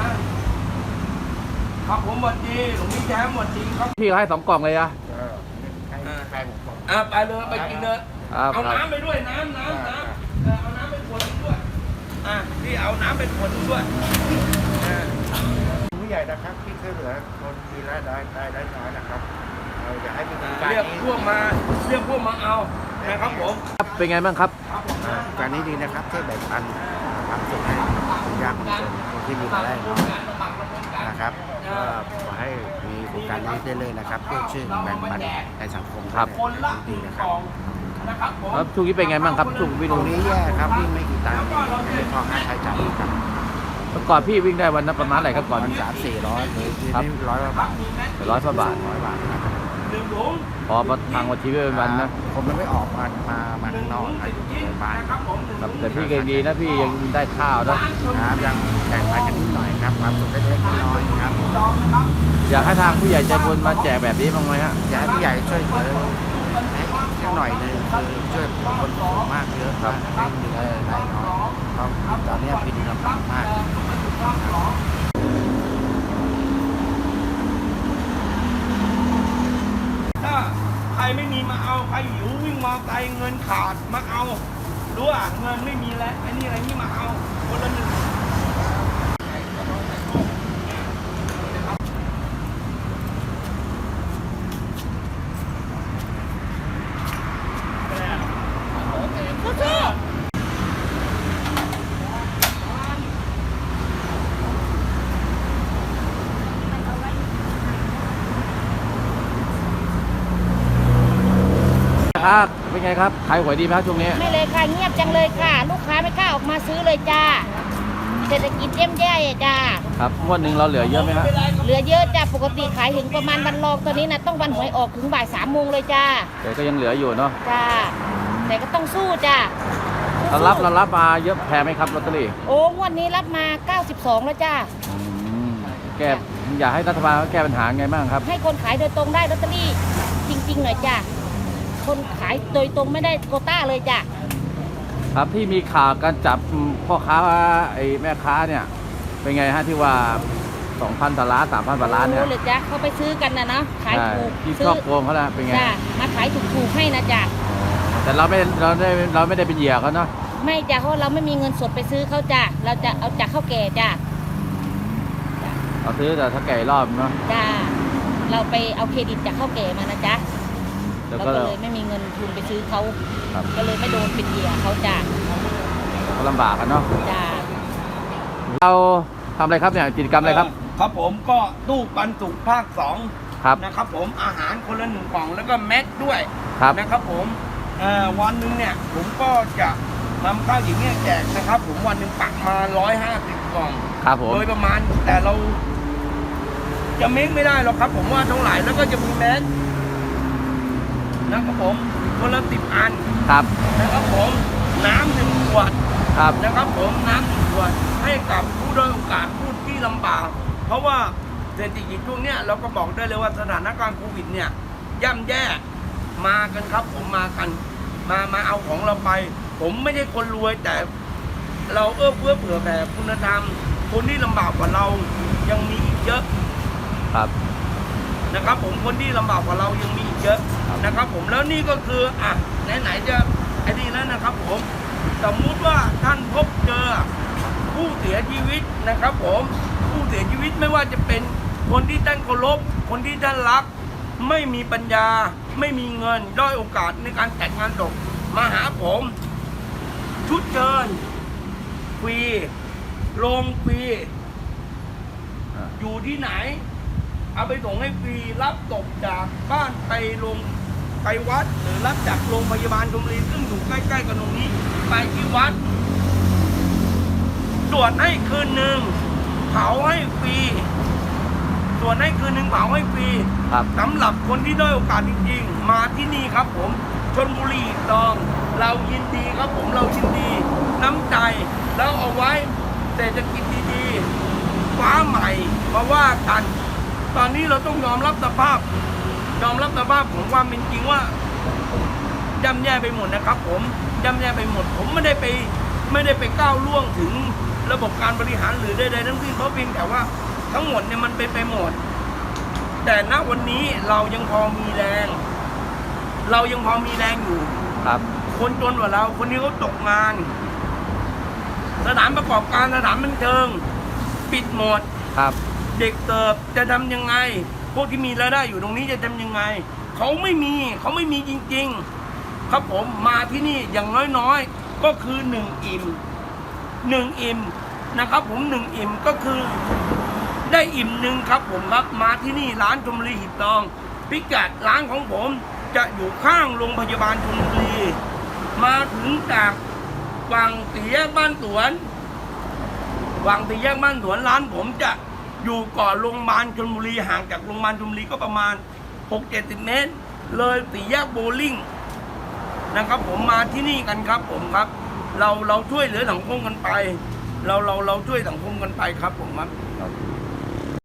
นะครับผมหวัดดีหลวงพี่แย้มหวัดดีครับพี่เขาให้สองกล่องเลยอะอ่าไปเลยไปกินเลยครับเอาน้ำไปด้วยน้ำน้ำน้ำเออเอาน้ำไปขวดหนึ่งด้วยอะพี่เอาน้ำไปขวดหนึ่งด้วยอ่าผู้ใหญ่นะครับที่ช่วยเหลือคนมีรายได้รายได้น้อยนะครับเราจะให้เป็นโครงการเรียกนี้พวกมาเรียกพวกมาเอานะครับผม ครับเป็นไงบ้างครับอ่าโครงการนี้ดีนะครับช่วยแบ่งปันความสุขให้คน ยากคนจนคนที่มีรายได้น้อยนะครับก็ขอให้มีโครงการนี้เรื่อยๆนะครับเพื่อช่วยแบ่งปันในสังคมครับคนละหดีนึ่งนะคกรับล่องนะครับผมแล้วช่วงนี้เป็นไงบ้างครับช่วงวิ่งตรงนี้แย่ครับวิ่งไม่กี่ตันไม่พอค่าใช้จ่ายครับเมื่อก่อนพี่วิ่งได้วันละประมาณเท่าไหร่ครับก่อนวันสามสี่ร้อยหรือทีนี้ร้อยกว่าบาทร้อยกว่าบาท ร้อยบาทนะครับหนึ่งถุง พอมาทางวันชีวิตเป็นวันนะผมยังไม่ออกมามามาข้างนอกครับอยู่ในบ้านนะครับผมหนึ่งครับถุงแต่พี่เก่งดีนะพี่ยังได้ข้าวนะครับยังแบ่งปันกันนิดหน่อยครับความสุขเล็กๆน้อยๆครับจองนะครับอยากให้ทางผู้ใหญ่ใจบุญมาแจกแบบนี้บ้างไหมฮะอยากให้ผู้ใหญ่ช่วยเหลือให้แค่หน่อยหนึงคือช่วยคนสูงมากเยอะครับไม่มีรายได้น้อยเพราะตอนนี้บินลำบากมาก ถ้าใครไม่มีมาเอาใครหิววิ่งมอ ไซค์เงินขาดมาเอารู้อะเงินไม่มีแล้วไอ้นี่อะไรนี่มาเอาคนละหนึ่งครับ เป็นไงครับขายหวยดีไหมครับช่วงนี้ไม่เลยค่ะเงียบจังเลยค่ะ ลูกค้าไม่กล้าออกมาซื้อเลยจ้าเศรษฐกิจเย่ำแย่จ้าครับงวดหนึ่งเราเหลือเยอะไหมฮะเหลือเยอะจ้าปกติขายถึงประมาณวันรองตอนนี้นะต้องวันหวยออกถึงบ่ายสามโมงเลยจ้าแต่ก็ยังเหลืออยู่เนาะจ้าแต่ก็ต้องสู้จ้าเรารับเรารับมาเยอะแพงไหมครับลอตเตอรี่โอ้งวดนี้รับมา 92 แล้วจ้าอืมแก้อยากให้รัฐบาลเขาแก้ปัญหาไงบ้างครับ ให้คนขายโดยตรงได้ลอตเตอรี่จริง ๆ หน่อยจ้า คนขายโดยตรงไม่ได้โควต้าเลยจ้าครับที่มีข่าวการจับพ่อค้าไอ้แม่ค้าเนี่ยเป็นไงฮะที่ว่า2,000ต่อล้าน3,000ต่อล้านเนี่ยโอ้เลยจ้าเขาไปซื้อกันนะเนาะขายใช่ถูกที่ซื้ครอบโกงเขาละเป็นไงจ้ามาขายถูกๆให้นะจ้าแต่เราไม่เราได้เราไม่ได้เป็นเหยื่อเขาเนาะไม่จ้ะเพราะเราไม่มีเงินสดไปซื้อเขาจ้ะเราจะเอาจากข้าวแก่จ้ะเราซื้อแต่ถ้าไก่รอบเนาะจ้าเราไปเอาเครดิตจากข้าวแก่มานะจ๊ะ แล้วเราก็ก็เลยไม่มีเงินทุนไปซื้อเขาครับก็เลยไม่โดนเป็นเหยื่อเขาจ้ะก็ลำบากกันเนาะจ้าเราทำอะไรครับเนี่ยกิจกรรมอะไรครับ ครับผมก็ตู้ปันสุกภาคสองครับนะครับผมอาหารคนละหนึ่งกล่องแล้วก็แม็กด้วยครับนะครับผมเอ่อวันหนึ่งเนี่ยผมก็จะนำข้าวอย่างเงี้ยแจกนะครับ ผมวันหนึ่งปักมา150กล่องครับผมโดยประมาณแต่เรา จะเม้งไม่ได้หรอกครับ ผมว่าเท่าไหร่แล้วก็จะมีแมส นะครับผมคนละสิบอันครับนะครับผมน้ำหนึ่งขวดครับนะครับผมน้ำหนึ่งขวดให้กับผู้ด้อยโอกาสผู้ที่ลำบาก เพราะว่าเศรษฐกิจช่วงเนี้ยเราก็บอกได้เลยว่าสถานการณ์โควิดเนี่ยย่ำแย่มากันครับ ผมมากัน มามาเอาของเราไป ผมไม่ใช่คนรวยแต่เราเอื้อเฟื้อเผื่อแผ่คุณธรรมคนที่ลำบากกว่าเรายังมีอีกเยอะครับ นะครับผมคนที่ลำบากกว่าเรายังมีอีกเยอะนะครับ ผมแล้วนี่ก็คืออะไหนๆจะไอ้นี่แล้วนะครับ ผมสมมุติว่าท่านพบเจอผู้เสียชีวิตนะครับ ผมผู้เสียชีวิตไม่ว่าจะเป็นคนที่ท่านเคารพคนที่ท่านรัก ไม่มีปัญญา ไม่มีเงินด้อยโอกาสในการแต่งงานศพมาหาผม ชุดเชิญฟรีโรงฟรีอ่าอยู่ที่ไหน เอาไปส่งให้ฟรีรับศพจากบ้านไปโรงไปวัด หรือรับจากโรงพยาบาลชมรีซึ่งอยู่ใกล้ๆกับตรงนี้ ไปที่วัดตรวจให้คืนหนึ่งเผาให้ฟรีตรวจให้คืนหนึ่งเผาให้ฟรีครับ สำหรับคนที่ด้อยโอกาสจริงๆ มาที่นี่ครับผมชนบุรีดอง เรายินดีครับผมเรายินดี น้ำใจแล้วเอาไว้เศรษฐกิจดีๆฟ้าใหม่มาว่ากัน ตอนนี้เราต้องยอมรับสภาพ ยอมรับสภาพของความเป็นจริงว่าย่ำแย่ไปหมดนะครับ ผมย่ำแย่ไปหมด ผมไม่ได้ไปไม่ได้ไปก้าวล่วงถึงระบบการบริหารหรือใดๆทั้งสิ้นเพราะเพียงแต่ว่าทั้งหมดเนี่ยมันเป็นไปหมด แต่ณวันนี้เรายังพอมีแรง เรายังพอมีแรงอยู่ครับ คนจนกว่าเราคนนี้เขาตกงาน สถานประกอบการสถานบันเทิง ปิดหมดครับ เด็กเติบจะทำยังไง พวกที่มีรายได้อยู่ตรงนี้จะทำยังไง เขาไม่มีเขาไม่มีจริง ๆ ครับผมมาที่นี่อย่างน้อยๆ ก็คือหนึ่งอิ่มหนึ่งอิ่มนะครับผมหนึ่งอิ่มก็คือได้อิ่มหนึ่งครับผมครับมาที่นี่ร้านชมรีหิบทอง พิกัดร้านของผมจะอยู่ข้างโรงพยาบาลชมรีมาถึงจากวังเสียบ้านสวนวังตีแยกบ้านสวนร้านผมจะ อยู่ก่อนโรงพยาบาลชนบุรีห่างจากโรงพยาบาลชนบุรีก็ประมาณ 6-70 เมตร เลยตีแยกโบลิ่งนะครับ ผมมาที่นี่กันครับ ผมครับ เราเราช่วยเหลือสังคมกันไป เราเราเราช่วยสังคมกันไปครับ ผมครับ